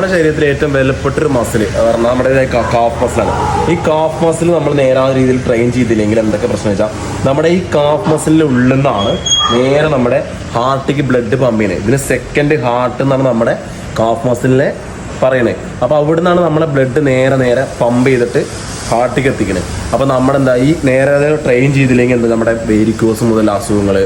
നമ്മുടെ ശരീരത്തിൽ ഏറ്റവും വിലപ്പെട്ടൊരു മസിൽ പറഞ്ഞാൽ നമ്മുടെ കാഫ് മസിലാണ് ഈ കാഫ് മസിൽ നമ്മൾ നേരായ രീതിയിൽ ട്രെയിൻ ചെയ്തില്ലെങ്കിൽ എന്തൊക്കെ പ്രശ്നം വെച്ചാൽ നമ്മുടെ ഈ കാഫ് മസിലിന്റെ ഉള്ളിൽ നിന്നാണ് നേരെ നമ്മുടെ ഹാർട്ടിക്ക് ബ്ലഡ് പമ്പ് ചെയ്യുന്നത്. ഇതിന് സെക്കൻഡ് ഹാർട്ട് എന്നാണ് നമ്മുടെ കാഫ് മസിലിനെ പറയണേ. അപ്പോൾ അവിടെ നിന്നാണ് നമ്മളെ ബ്ലഡ് നേരെ നേരെ പമ്പ് ചെയ്തിട്ട് ഹാർട്ടിക്ക് എത്തിക്കണേ. അപ്പൊ നമ്മളെന്താ ഈ നേരെ ട്രെയിൻ ചെയ്തില്ലെങ്കിൽ എന്താ? നമ്മുടെ വേരിക്കോസ് മുതൽ അസുഖങ്ങൾ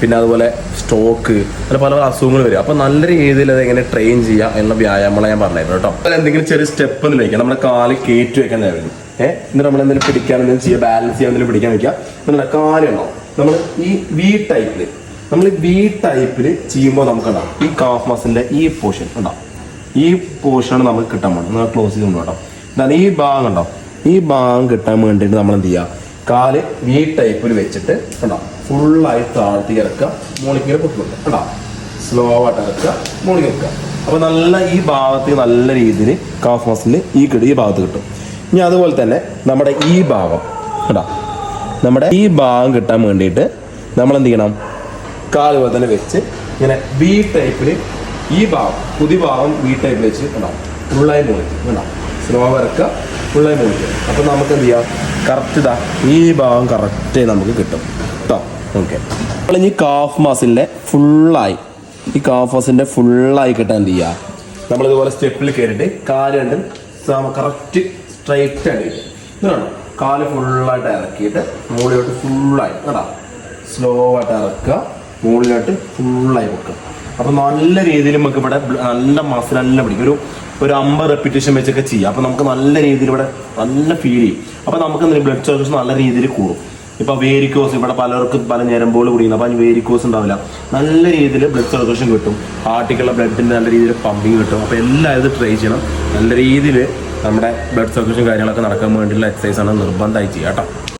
പിന്നെ അതുപോലെ സ്ട്രോക്ക് അങ്ങനെ പല പല അസുഖങ്ങൾ വരും. അപ്പൊ നല്ല രീതിയിൽ അത് എങ്ങനെ ട്രെയിൻ ചെയ്യുക എന്നുള്ള വ്യായാമങ്ങളെ ഞാൻ പറഞ്ഞായിരുന്നു കേട്ടോ. അതിൽ എന്തെങ്കിലും ചെറിയ സ്റ്റെപ്പ് എന്ന് വെക്കാം നമ്മുടെ കാൽ കയറ്റി വെക്കാൻ നേരം ഏഹ് എന്നിട്ട് നമ്മൾ എന്തെങ്കിലും പിടിക്കാൻ എന്തെങ്കിലും ചെയ്യുക ബാലൻസ് ചെയ്യാൻ എന്തെങ്കിലും പിടിക്കാൻ വെക്കുക. എന്നുള്ള കാലുണ്ടോ നമ്മൾ ഈ വി ടൈപ്പിൽ നമ്മൾ വി ടൈപ്പിൽ ചെയ്യുമ്പോൾ നമുക്കുണ്ടാവും. ഈ കാഫ് മസിന്റെ ഈ പോർഷൻ ഉണ്ടാവും. ഈ പോർഷനാണ് നമുക്ക് കിട്ടാൻ വേണ്ടത്. നമ്മൾ ക്ലോസ് ചെയ്ത് കേട്ടോ. എന്താണ് ഈ ഭാഗം ഉണ്ടാവും. ഈ ഭാഗം കിട്ടാൻ വേണ്ടിയിട്ട് നമ്മൾ എന്ത് ചെയ്യുക? കാൽ വി ടൈപ്പിൽ വെച്ചിട്ട് കണ്ടോ ഫുള്ളായി താഴ്ത്തി ഇറക്കുക. മോളിക്കിങ്ങനെ കൊടുക്കുക കണ്ടോ? സ്ലോ ആയിട്ട് ഇറക്കുക. മോളിക്ക് വെക്കുക അപ്പൊ നല്ല ഈ ഭാഗത്ത് നല്ല രീതിയിൽ കാഫ് മസിൽ ഈ കിട ഈ ഭാഗത്ത് കിട്ടും. ഇനി അതുപോലെ തന്നെ നമ്മുടെ ഈ ഭാഗം. കേട്ടോ നമ്മുടെ ഈ ഭാഗം കിട്ടാൻ വേണ്ടിയിട്ട് നമ്മൾ എന്ത് ചെയ്യണം? കാൽ പോലെ തന്നെ വെച്ച് ഇങ്ങനെ ബി ടൈപ്പിൽ ഈ ഭാഗം പുതിയ ഭാഗം ബി ടൈപ്പിൽ വെച്ച് ഉണ്ടാവും ഫുള്ളായി മുകളിൽ ഉണ്ടാവും സ്ലോ വരക്കുക ഫുള്ളായി മുകളിൽ അപ്പോൾ നമുക്ക് എന്ത് ചെയ്യാം? കറക്റ്റ് ഇതാ. ഈ ഭാഗം കറക്റ്റ് നമുക്ക് കേട്ടോ. ഓക്കെ നമ്മൾ ഇനി കാഫ് മാസിന്റെ ഫുള്ളായി ഈ കാഫ് മാസിന്റെ ഫുള്ളായി കിട്ടാൻ എന്ത് ചെയ്യുക നമ്മളിതുപോലെ സ്റ്റെപ്പിൽ കയറിയിട്ട് കാൽ രണ്ടും കറക്റ്റ് സ്ട്രൈറ്റ് ആയിട്ട് ഇതാണ് കാൽ ഫുള്ളായിട്ട് ഇറക്കിയിട്ട് മുകളിലോട്ട് ഫുള്ളായി കേട്ടോ സ്ലോ ആയിട്ട് ഇറക്കുക മുകളിലോട്ട് ഫുള്ളായി വെക്കുക. അപ്പോൾ നല്ല രീതിയിൽ നമുക്ക് ഇവിടെ നല്ല മസിൽ നല്ല പിടിക്കും. ഒരു ഒരു അമ്പത് റെപ്പിറ്റേഷൻ വെച്ചൊക്കെ ചെയ്യാം. അപ്പോൾ നമുക്ക് നല്ല രീതിയിൽ ഇവിടെ നല്ല ഫീൽ ചെയ്യും. അപ്പോൾ നമുക്ക് ബ്ലഡ് സർക്കുലേഷൻ നല്ല രീതിയിൽ കൂടും. ഇപ്പൊ വേരിക്കോസ് ഇവിടെ പലർക്കും പല ഞരമ്പുകൾ കുടിക്കുന്നു അപ്പൊ അതിന് വേരിക്കോസ് ഉണ്ടാവില്ല. നല്ല രീതിയിൽ ബ്ലഡ് സർക്കുലേഷൻ കിട്ടും. ഹാർട്ടിക്കുള്ള ബ്ലഡിന്റെ നല്ല രീതിയിൽ പമ്പിങ് കിട്ടും. അപ്പൊ എല്ലാവരും ട്രൈ ചെയ്യണം. നല്ല രീതിയിൽ നമ്മുടെ ബ്ലഡ് സർക്കുലേഷൻ കാര്യങ്ങളൊക്കെ നടക്കാൻ വേണ്ടിയുള്ള ആണ് നിർബന്ധമായി ചെയ്യാം കേട്ടോ.